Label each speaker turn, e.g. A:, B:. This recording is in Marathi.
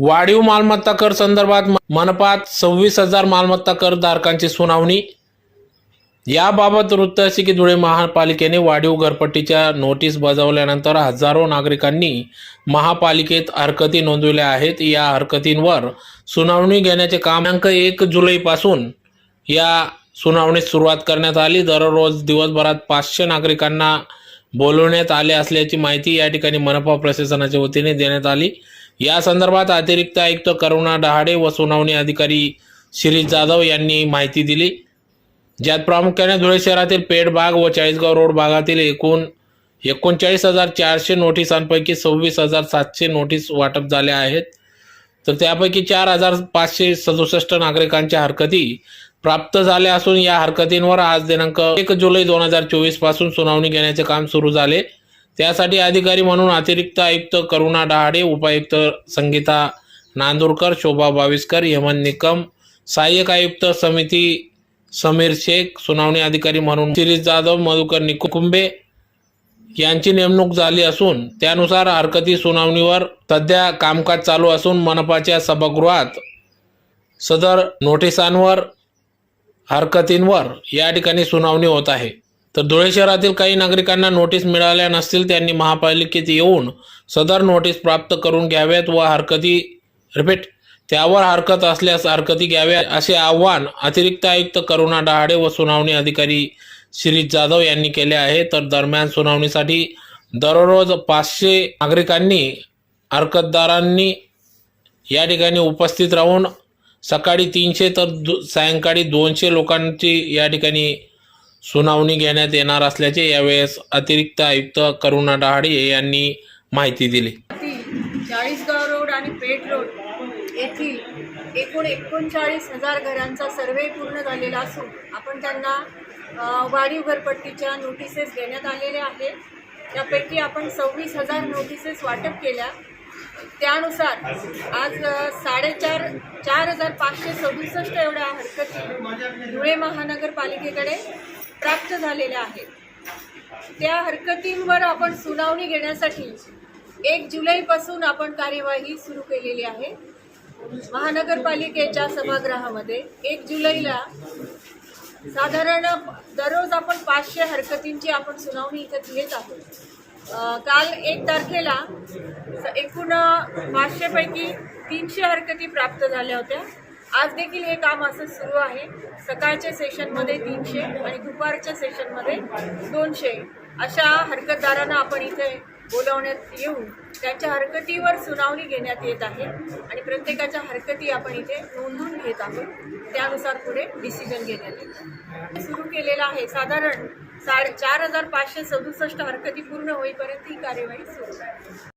A: वाढीव मालमत्ता कर संदर्भात मनपात सव्वीस हजार मालमत्ता कर धारकांची सुनावणी. याबाबत वृत्त असे की धुळे महापालिकेने वाढीव घरपट्टीच्या नोटीस बजावल्यानंतर हजारो नागरिकांनी महापालिकेत हरकती नोंदवल्या आहेत. या हरकतींवर सुनावणी घेण्याचे काम दिनांक एक जुलैपासून या सुनावणीस सुरुवात करण्यात आली. दररोज दिवसभरात पाचशे नागरिकांना बोलवण्यात आले असल्याची माहिती या ठिकाणी मनपा प्रशासनाच्या वतीने देण्यात आली. या संदर्भात अतिरिक्त आयुक्त करुणा डहाडे व सुनावणी अधिकारी शिरीष जाधव यांनी माहिती दिली. ज्यात प्रामुख्याने धुळे शहरातील पेठबाग व चाळीसगाव रोड भागातील एकूण एकोणचाळीस हजार चारशे नोटिसांपैकी सव्वीस हजार सातशे नोटीस वाटप झाल्या आहेत. तर त्यापैकी चार हजार पाचशे सदुसष्ट नागरिकांच्या हरकती प्राप्त झाल्या असून या हरकतींवर आज दिनांक एक जुलै दोन हजार चोवीसपासून सुनावणी घेण्याचे काम सुरू झाले. त्यासाठी अधिकारी म्हणून अतिरिक्त आयुक्त करुणा डहाडे उपायुक्त संगीता नांदुरकर शोभा बाविस्कर यमन निकम सहाय्यक आयुक्त समिती समीर शेख सुनावणी अधिकारी म्हणून शिरीष जाधव मधुकर निकुंबे यांची नेमणूक झाली असून त्यानुसार हरकती सुनावणीवर सध्या कामकाज चालू असून मनपाच्या सभागृहात सदर नोटिसांवर हरकतींवर या ठिकाणी सुनावणी होत आहे. तर धुळे शहरातील काही नागरिकांना नोटीस मिळाल्या नसतील त्यांनी महापालिकेत येऊन सदर नोटीस प्राप्त करून घ्याव्यात व हरकती रिपीट त्यावर हरकत असल्यास हरकती घ्याव्या असे आव्हान अतिरिक्त आयुक्त करुणा डहाडे व सुनावणी अधिकारी श्री जाधव यांनी केले आहे. तर दरम्यान सुनावणीसाठी दररोज पाचशे नागरिकांनी हरकतदारांनी या ठिकाणी उपस्थित राहून सकाळी तीनशे तर दु सायंकाळी दोनशे लोकांची या ठिकाणी सुनावणी घेण्यात येणार असल्याचे यावेळेस अतिरिक्त आयुक्त करुणा डहाडे यांनी माहिती दिली.
B: चाळीसगाव रोड आणि पेठ रोड येथील एकूण एकोणचाळीस हजार घरांचा सर्वे पूर्ण झालेला असून आपण त्यांना वाढीव घरपट्टीच्या नोटिसेस देण्यात आलेल्या आहेत. त्यापैकी आपण सव्वीस हजार नोटिसेस वाटप केल्या. त्यानुसार आज साडेचार चार हजार पाचशे सदुसष्ट एवढ्या हरकती धुळे महानगरपालिकेकडे प्राप्त झालेल्या आहेत. त्या हरकतींवर आपण सुनावणी घेण्यासाठी एक जुलैपासून आपण कार्यवाही सुरू केलेली आहे. महानगरपालिकेच्या सभागृहामध्ये एक जुलैला साधारण दररोज आपण पाचशे हरकतींची आपण सुनावणी इथं घेत आहोत. काल एक तारखेला स- एकूण पाचशेपैकी तीनशे हरकती प्राप्त झाल्या होत्या. आज देखील हे काम असं सुरू आहे. सकाळच्या सेशनमध्ये तीनशे आणि दुपारच्या सेशनमध्ये दोनशे. अशा हरकतदारांना आपण इथे बोलावण्यात येऊन त्यांच्या हरकतीवर सुनावणी घेण्यात येत आहे आणि प्रत्येकाच्या हरकती आपण इथे नोंदून घेत आहोत. त्यानुसार पुढे डिसिजन घेण्यात येत सुरू केलेलं आहे. साधारण साडे चार हजार पाचशे सदुसष्ट हरकती पूर्ण होईपर्यंत ही कार्यवाही सुरू आहे.